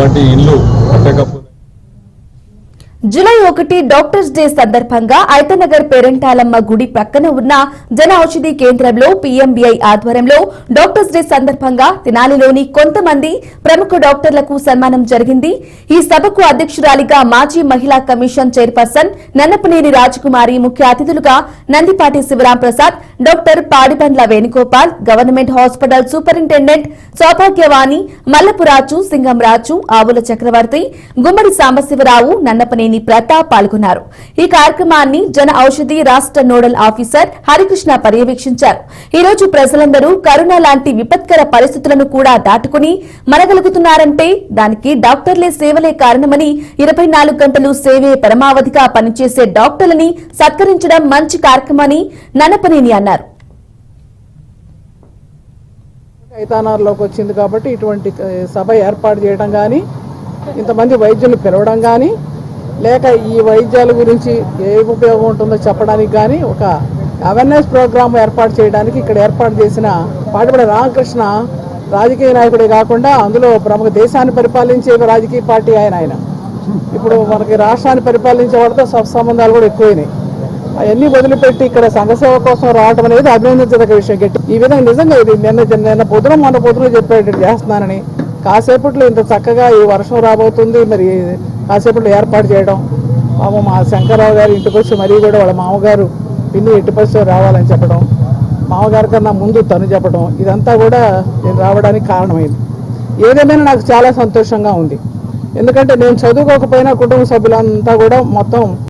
అలాంటి ఇల్లు కట్టకపోతే జూలై ఒకటి డాక్టర్స్ డే సందర్భంగా ఐతనగర్ పేరంటాలమ్మ గుడి ప్రక్కన ఉన్న జన ఔషధి కేంద్రంలో పీఎంబీఐ ఆధ్వర్యంలో డాక్టర్స్ డే సందర్భంగా తినాలిలోని కొంతమంది ప్రముఖ డాక్టర్లకు సన్మానం జరిగింది. ఈ సభకు అధ్యక్షురాలిగా మాజీ మహిళా కమిషన్ చైర్పర్సన్ నన్నపనేని రాజకుమారి ముఖ్య అతిథులుగా Nandipati Sivaram Prasad doctor Padibandla Venugopal government hospital superintendent Soubhagyavani Mallapurachu Singamraju Avula Chakravarthi Gummadi Sambasivarao Nannapaneni Pratap పాల్గొన్నారు. ఈ కార్యక్రమాన్ని జన ఔషధి రాష్ట్ర నోడల్ ఆఫీసర్ హరికృష్ణ పర్యవేక్షించారు. ఈ రోజు ప్రజలందరూ కరోనా లాంటి విపత్కర పరిస్థితులను కూడా దాటుకుని మనగలుగుతున్నారంటే దానికి డాక్టర్లే సేవలే కారణమని ఇరవై నాలుగు గంటలు సేవే పరమావధిగా పనిచేసే డాక్టర్లని సత్కరించడం మంచి కార్యక్రమని నన్నపనేని అన్నారు. ఐతానార్లోకి వచ్చింది కాబట్టి ఇటువంటి సభ ఏర్పాటు చేయడం కానీ ఇంతమంది వైద్యులు పిలవడం కానీ లేక ఈ వైద్యాల గురించి ఏ ఉపయోగం ఉంటుందో చెప్పడానికి కానీ ఒక అవేర్నెస్ ప్రోగ్రామ్ ఏర్పాటు చేయడానికి ఇక్కడ ఏర్పాటు చేసిన పాటిపడి రామకృష్ణ రాజకీయ నాయకుడే కాకుండా అందులో ప్రముఖ దేశాన్ని పరిపాలించే రాజకీయ పార్టీ ఆయన ఆయన. ఇప్పుడు మనకి రాష్ట్రాన్ని పరిపాలించే వాడితో సత్సంబంధాలు కూడా ఎక్కువైనాయి. అవన్నీ వదిలిపెట్టి ఇక్కడ సంఘసేవ కోసం రావడం అనేది అభినందించదగ్గ విషయం. గట్టి ఈ విధంగా నిజంగా ఇది నిన్న నిన్న పొద్దున మొన్న పొద్దున చెప్పేటట్టు చేస్తున్నానని కాసేపట్లో ఇంత చక్కగా ఈ వర్షం రాబోతుంది మరి కాసేపట్లో ఏర్పాటు చేయడం. పాపం మా శంకరరావు గారు ఇంటికి వచ్చి మరీ కూడా వాళ్ళ మామగారు పిన్ని ఎట్టి పరిస్థితి రావాలని చెప్పడం మామగారి కన్నా ముందు తను చెప్పడం ఇదంతా కూడా నేను రావడానికి కారణమైంది. ఏదేమైనా నాకు చాలా సంతోషంగా ఉంది. ఎందుకంటే నేను చదువుకోకపోయినా కుటుంబ సభ్యులంతా కూడా మొత్తం